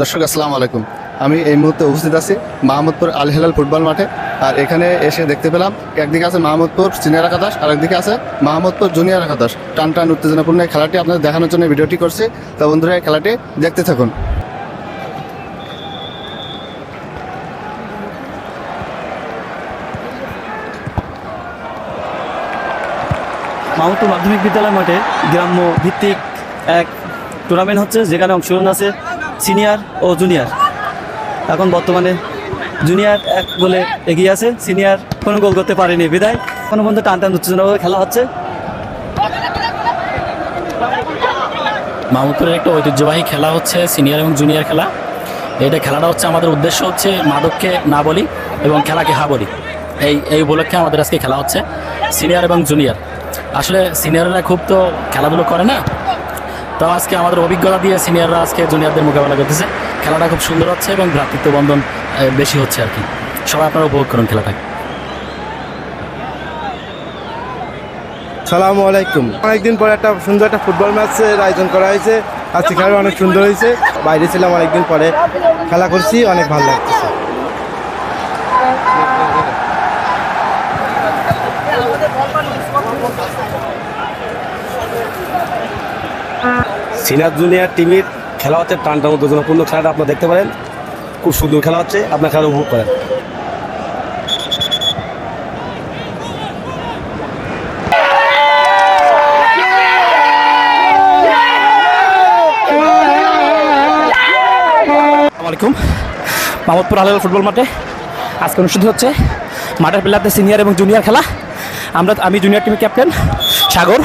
দর্শক, আসসালামু আলাইকুম। আমি এই মুহূর্তে উপস্থিত আছি মাহমুদপুর আল হেলাল ফুটবল মাঠে, আর এখানে এসে দেখতে পেলাম, একদিকে আছে মাহমুদপুর সিনিয়র একাদশ আর একদিকে আছে মাহমুদপুর জুনিয়র একাদশ টান টান উত্তেজনাপূর্ণ খেলাটি আপনাদের দেখানোর জন্য ভিডিওটি করছি। তো বন্ধুরা খেলাটি দেখতে থাকুন। মাহমুদপুর মাধ্যমিক বিদ্যালয় মাঠে গ্রাম্য ভিত্তিক এক টুর্নামেন্ট হচ্ছে, যেখানে অংশগ্রহণ আছে সিনিয়র ও জুনিয়র। এখন বর্তমানে জুনিয়র এক গোলে এগিয়ে আছে, সিনিয়র কোনো গোল করতে পারেনি, বিদায়। কোনো পর্যন্ত টান টান উত্তেজনাভাবে খেলা হচ্ছে। মাহমুদপুরের একটা ঐতিহ্যবাহী খেলা হচ্ছে সিনিয়র এবং জুনিয়র খেলা। এটা খেলাটা হচ্ছে আমাদের উদ্দেশ্য হচ্ছে মাদককে না বলি এবং খেলাকে হা বলি। এই এই উপলক্ষে আমাদের আজকে খেলা হচ্ছে সিনিয়র এবং জুনিয়র। আসলে সিনিয়ররা খুব তো খেলাধুলো করে না তো আজকে আমাদের অভিজ্ঞতা দিয়ে সিনিয়ররা আজকে জুনিয়রদের মোকাবেলা করতেছে। খেলাটা খুব সুন্দর হচ্ছে এবং ভ্রাতৃত্ব বন্ধন বেশি হচ্ছে আর কি। সবাই আপনারা উপভোগ করুন খেলাটাকে সালামু আলাইকুম। অনেকদিন পরে একটা সুন্দর একটা ফুটবল ম্যাচের আয়োজন করা হয়েছে। আজকে খেলা অনেক সুন্দর হয়েছে। বাইরে ছিলাম অনেকদিন পরে। খেলা করছি, অনেক ভালো লাগতেছে। সিনিয়র জুনিয়র টিমের খেলা হচ্ছে টান টান উত্তেজনাপূর্ণ খেলাটা আপনারা দেখতে পারেন। খুব সুন্দর খেলা হচ্ছে, আপনার খেলা উপভোগ করেন। আলাইকুম। মাহমুদপুর আলাল ফুটবল মাঠে আজকে অনুষ্ঠিত হচ্ছে মাঠের প্লেয়ারদের সিনিয়র এবং জুনিয়র খেলা। আমরা আমি জুনিয়র টিমের ক্যাপ্টেন সাগর।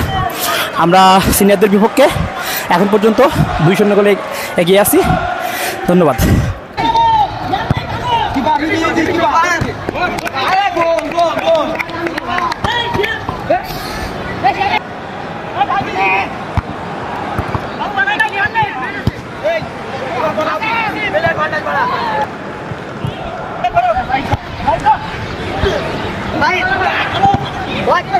আমরা সিনিয়রদের বিপক্ষে এখন পর্যন্ত দুই শূন্য গোলে এগিয়ে আছি। ধন্যবাদ। Hey!